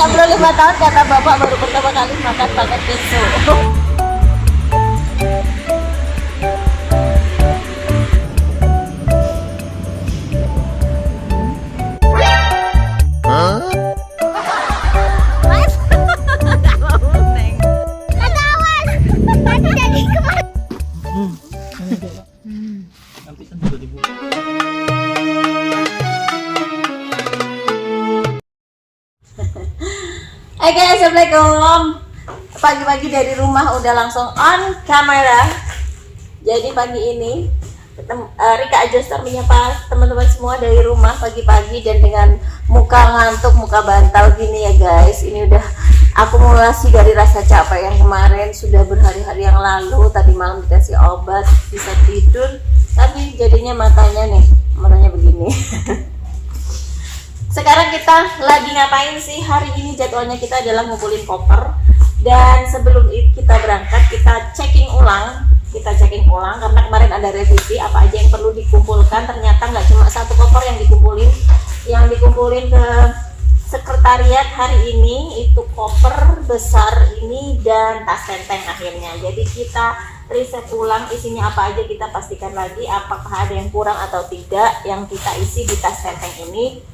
nggak perlu lima tahun kata bapak baru pertama kali makan pakai tisu. Hai guys, assalamualaikum. Pagi-pagi dari rumah udah langsung on kamera. Jadi pagi ini eh, Rika Ajostar menyapa teman-teman semua dari rumah pagi-pagi dan dengan muka ngantuk, muka bantal gini ya guys. Ini udah akumulasi dari rasa capek yang kemarin sudah berhari-hari yang lalu. Tadi malam dikasih obat, bisa tidur. Tapi jadinya matanya nih, matanya begini. Sekarang kita lagi ngapain sih? Hari ini jadwalnya kita adalah ngumpulin koper. Dan sebelum it- kita berangkat kita checking ulang. Kita checking ulang karena kemarin ada revisi apa aja yang perlu dikumpulkan. Ternyata nggak cuma satu koper yang dikumpulin. Yang dikumpulin ke sekretariat hari ini itu koper besar ini dan tas tenteng akhirnya. Jadi kita riset ulang isinya apa aja kita pastikan lagi apakah ada yang kurang atau tidak. Yang kita isi di tas tenteng ini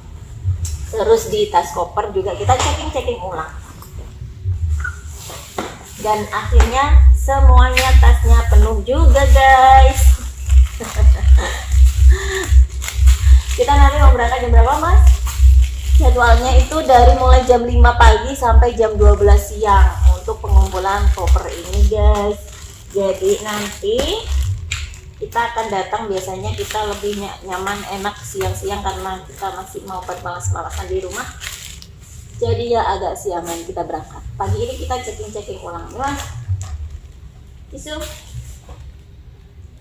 terus di tas koper juga kita checking checking ulang. Dan akhirnya semuanya tasnya penuh juga guys. Kita nanti mau berangkat jam berapa mas? Jadwalnya itu dari mulai jam 5 pagi sampai jam 12 siang untuk pengumpulan koper ini guys. Jadi nanti kita akan datang biasanya kita lebih ny- nyaman enak siang-siang karena kita masih mau malas-malasan di rumah. Jadi ya agak siangan kita berangkat. Pagi ini kita checking-checking ulang. Ya Mas? tisu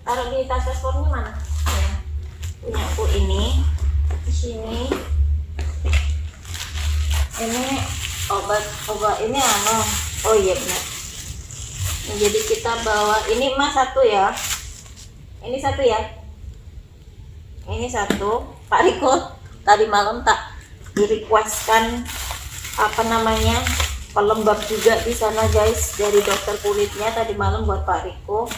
taruh di tas paspornya mana? Ya. punya aku ini di sini. Ini obat obat ini anu. Oh iya benar. Jadi kita bawa ini mas satu ya ini satu ya. Ini satu. Pak Riko tadi malam tak di requestkan apa namanya pelembab juga di sana guys dari dokter kulitnya tadi malam buat Pak Riko.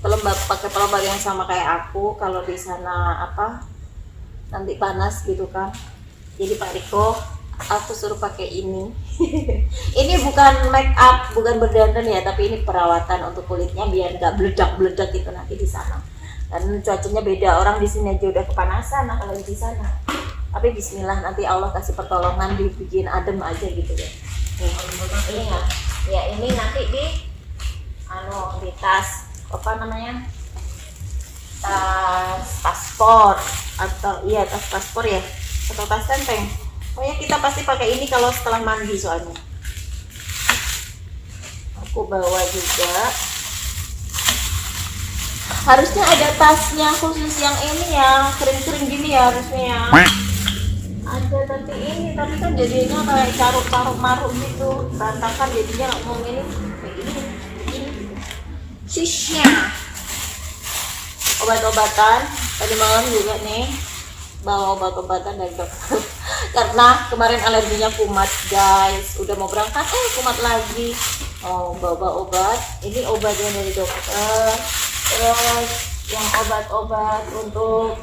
Pelembab pakai pelembab yang sama kayak aku kalau di sana apa nanti panas gitu kan. Jadi Pak Riko aku suruh pakai ini. Ini bukan make up bukan berdandan ya tapi ini perawatan untuk kulitnya biar nggak meledak meledak gitu nanti di sana. Dan cuacanya beda orang di sini aja udah kepanasan nah kalau di sana. Tapi Bismillah nanti Allah kasih pertolongan dibikin adem aja gitu ya. Ini ya. Ya ini nanti di anu di tas apa namanya? Tas paspor atau iya tas paspor ya. Atau tas pokoknya kita pasti pakai ini kalau setelah mandi soalnya. Aku bawa juga. Harusnya ada tasnya khusus yang ini ya kering-kering gini ya harusnya ya. Ada tapi ini tapi kan jadinya kayak caruk-caruk maruk gitu. Berantakan jadinya mau ini. Kayak gini sisnya. Obat-obatan tadi malam juga nih bawa obat-obatan dari dokter. Karena kemarin alerginya kumat guys. Udah mau berangkat eh kumat lagi. Oh bawa obat. Ini obatnya dari dokter. Terus yang obat-obat untuk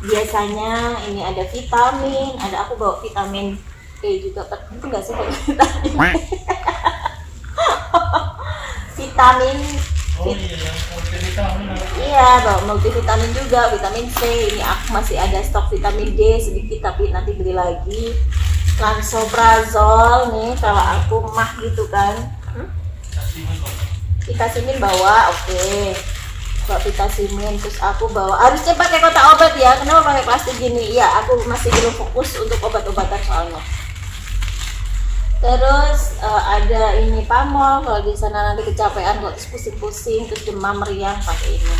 biasanya ini ada vitamin. Ada aku bawa vitamin E juga. Penting nggak sih vitamin vitamin Oh iya, yang multivitamin. Iya, bawa multivitamin juga, vitamin C. Ini aku masih ada stok vitamin D sedikit tapi nanti beli lagi. Lansoprazol nih kalau aku mah gitu kan. Hmm? Vitasimin bawa, oke. Bawa vitasimin terus aku bawa harusnya pakai kotak obat ya. Kenapa pakai plastik gini? Ya, aku masih belum fokus untuk obat-obatan soalnya. Terus eh, ada ini pamol kalau di sana nanti kecapean kok pusing-pusing terus demam meriang pakai ini.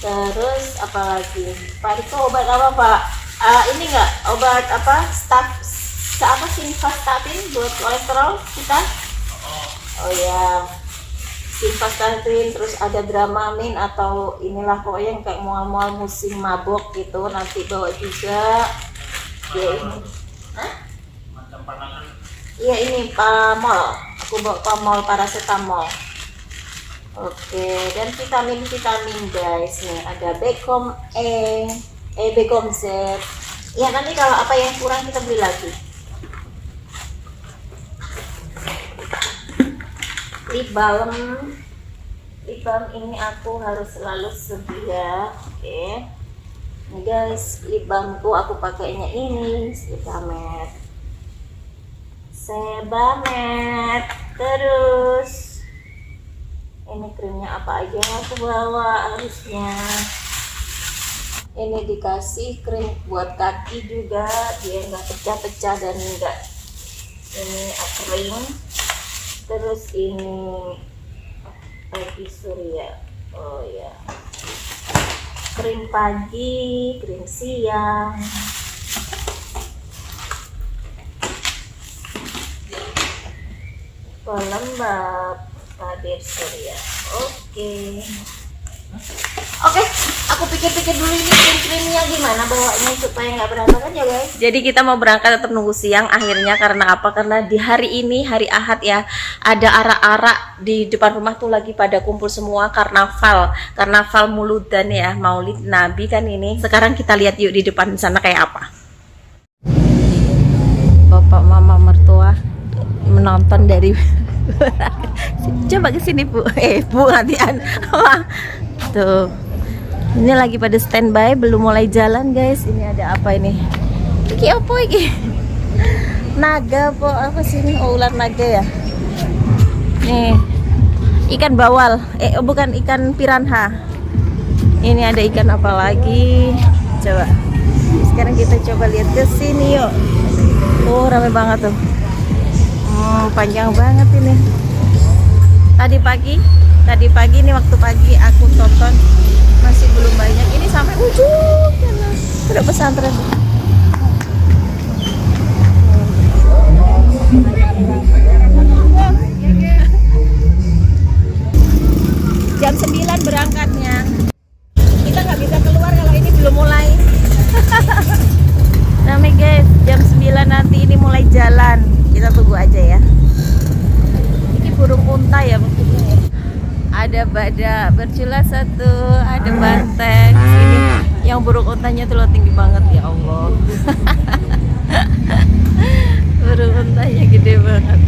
Terus apa lagi? Pak Riko obat apa Pak? Ah, ini enggak obat apa? Staf apa simvastatin buat kolesterol kita? Oh ya, simvastatin terus ada dramamin atau inilah pokoknya yang kayak mual-mual musim mabok gitu nanti bawa juga. Ya ini. Iya ini pamol. Aku bawa pamol paracetamol. Oke, dan vitamin-vitamin guys nih ada Becom E, eh Becom Z. Ya nanti kalau apa yang kurang kita beli lagi. Lip balm, lip balm ini aku harus selalu sedia. Oke, nih guys, lip balmku aku pakainya ini Sebamed. Sebamed. Terus ini krimnya apa aja yang aku bawa harusnya? Ini dikasih krim buat kaki juga dia nggak pecah-pecah dan enggak ini kering. Terus ini pagi surya. Oh ya. Krim pagi krim siang pelembab tabir surya oke Oke, aku pikir-pikir dulu ini krim-krimnya gimana bawanya supaya nggak berantakan ya guys. Jadi kita mau berangkat tetap nunggu siang akhirnya karena apa? Karena di hari ini hari Ahad ya ada arak-arak di depan rumah tuh lagi pada kumpul semua karnaval, karnaval muludan ya Maulid Nabi kan ini. Sekarang kita lihat yuk di depan sana kayak apa. Menonton dari coba ke sini bu. Eh bu hatian tuh. Ini lagi pada standby belum mulai jalan guys. Ini ada apa ini? Iki apa iki? Naga po apa sih ini? Oh, ular naga ya? Nih. Ikan bawal. Eh oh, bukan ikan piranha. Ini ada ikan apa lagi? Coba. Sekarang kita coba lihat ke sini yuk. Oh ramai banget tuh Panjang banget ini. Tadi pagi, tadi pagi ini waktu pagi aku tonton masih belum banyak. Ini sampai ujung sana. Udah pesantren. Jam 9 berangkatnya. Kita nggak bisa keluar kalau ini belum mulai. Rame guys, jam 9 nanti ini mulai jalan. Kita aja ya. Ini burung unta ya ya. Ada badak bercula satu, ada banteng. Ini yang burung untanya tuh loh tinggi banget ya Allah. burung untanya gede banget.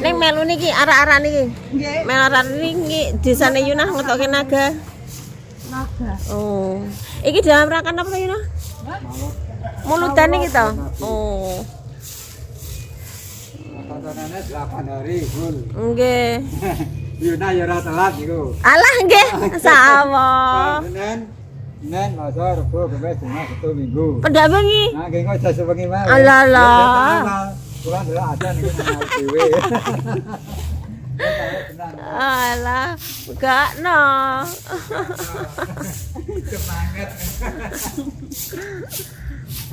Neng melu niki arah-arah niki. Melu arah niki di sana Yunah ngetoke naga. naga Oh. Iki dalam rangka apa Yunah? Muludan iki to. Oh. Tontonannya 8 hari full Nggih. Yuna ya ora telat iku Alah nggih, sama. Senin masa Rebo Jumat Sabtu Minggu Pendak bengi. nah kayak kok jasa bengi Alah, lah. Mau dewe Alah, gak no. Semangat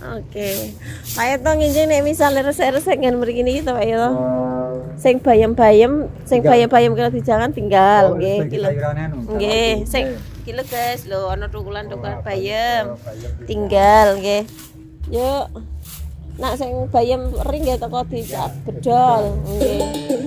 Oke. Pak Eto nginjing nek misale resek-resek ngen mriki niki to Pak Eto. Sing bayam-bayam, sing bayam-bayam kalau dijangan tinggal nggih kilo. Nggih, sing kilo guys lho ana tukulan-tukulan bayam. Tinggal nggih. Yuk. Nak sing bayam ring ya teko dicap bedol nggih.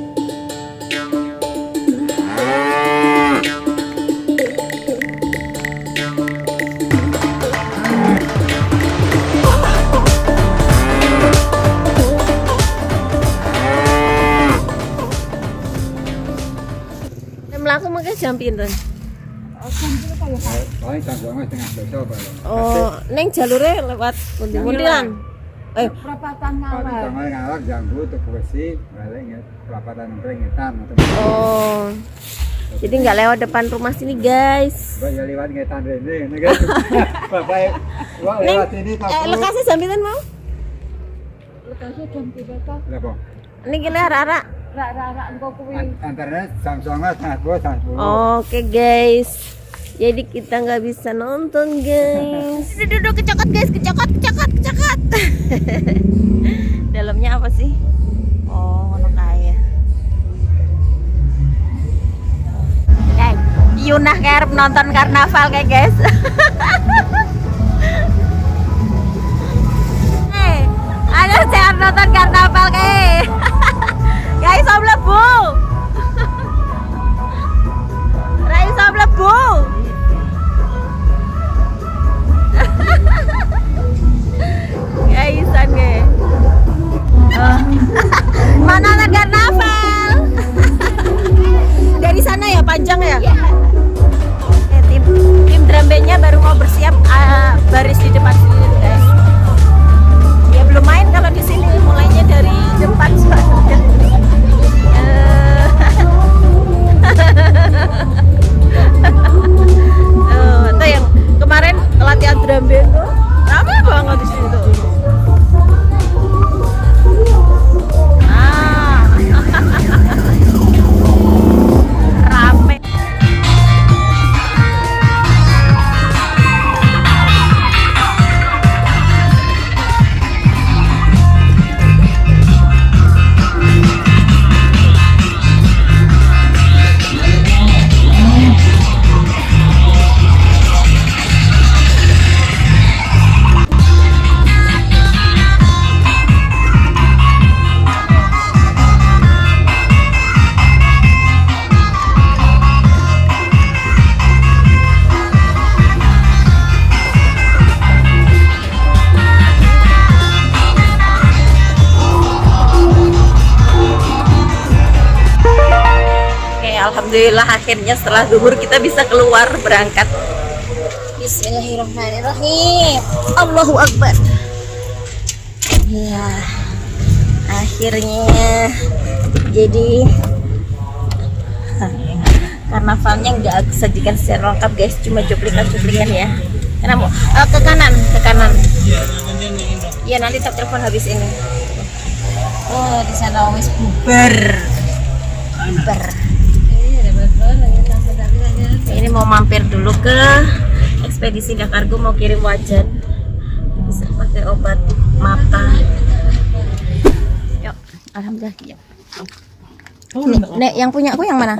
Jam pinten? Paling tanggungan setengah dosa Pak Oh, neng jalure lewat pundi-pundilan. Eh, Perapatan ngawak besi balik ya perapatan oh. Jadi nggak lewat depan rumah sini, guys. Ya lewat ngetan nek Bapak lewat ini Eh, lokasi jam pinten mau? Lah apa? Niki jam. Oke, guys. Jadi kita nggak bisa nonton, guys. Duduk kecokot, guys. Kecokot, kecokot, kecokot. Dalamnya apa sih? Oh, ono kaya. Kayak Yunah kayak arep nonton karnaval kayak guys. Alhamdulillah akhirnya setelah duhur kita bisa keluar berangkat. Bismillahirrahmanirrahim. Allahu Akbar. Ya, akhirnya jadi karnavalnya nggak aku sajikan secara lengkap guys, cuma cuplikan-cuplikan ya. Kenapa? Eh, ke kanan, ke kanan. Iya nanti tak telepon habis ini. Oh di sana wis bubar. Bubar. Ini mau mampir dulu ke ekspedisi Dakargo mau kirim wajan. Bisa pakai obat mata. Yuk, alhamdulillah. Yuk. Nek, Nek, yang punya aku yang mana?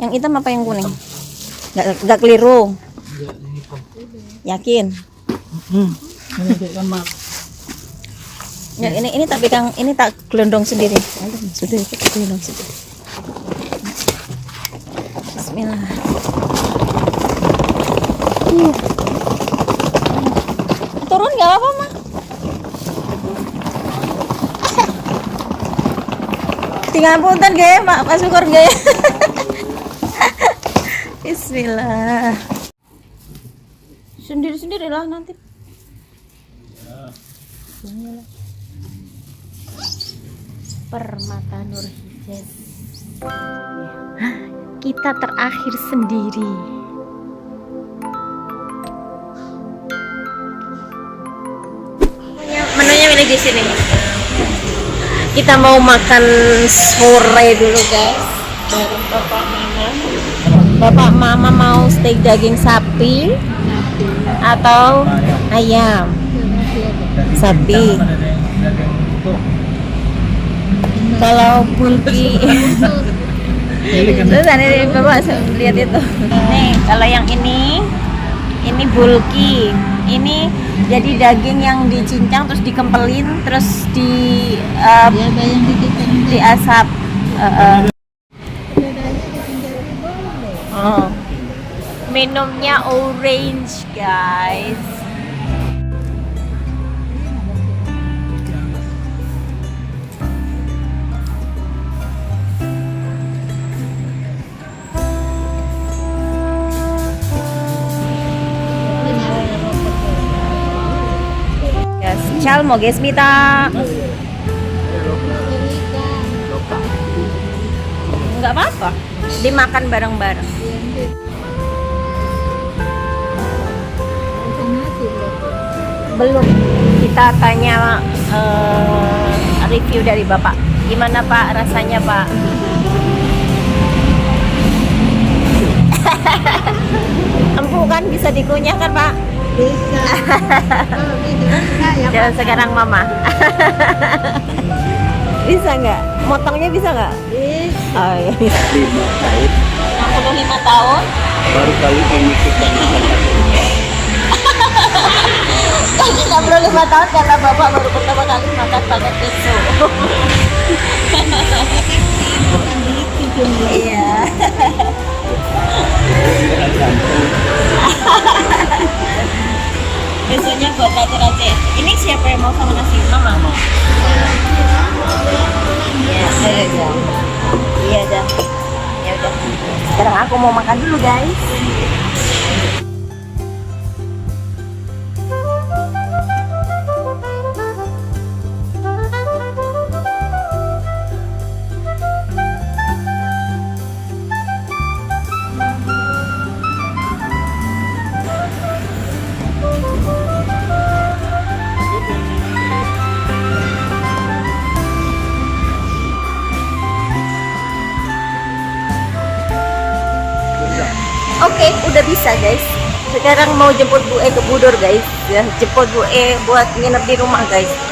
Yang hitam apa yang kuning? Gak, gak keliru. Yakin? Ya, ini ini tak pegang, ini tak gelondong sendiri. Sudah gelondong sendiri. Bismillah. Iya. Turun nggak apa-apa mah. Tinggal punten gaya, Mak. Pak Syukur gaya. Bismillah. Sendiri-sendiri lah nanti. Bismillah. Permata Nur Hijaz. Ya. Kita terakhir sendiri. Menunya, menunya di sini. Kita mau makan sore dulu guys. Bapak mama. Bapak mama mau steak daging sapi atau ayam sapi. Kalau bulki Terus ada bapak lihat itu. Nih, kalau yang ini ini bulki. Ini jadi daging yang dicincang terus dikempelin terus di uh, diasap. Uh, uh. Oh. Minumnya orange, guys. Mogesmita. Enggak apa-apa. Dimakan bareng-bareng. Belum. Kita tanya uh, review dari Bapak. Gimana Pak rasanya Pak? Empuk kan bisa dikunyah kan Pak? Jalan sekarang mama. bisa nggak? Motongnya bisa nggak? Bisa. Oh, iya. lima tahun 65 tahun. baru kali ini kita makan Tapi 65 tahun karena bapak baru pertama kali makan pakai tisu. Iya. Besoknya buat rati-rati. Ini siapa yang mau sama nasi? Mama. Iya, iya, iya. Iya dah. Ya udah. Sekarang aku mau makan dulu, guys. Bisa guys. Sekarang mau jemput Bu E ke Budor guys. Ya, jemput Bu E buat nginep di rumah guys.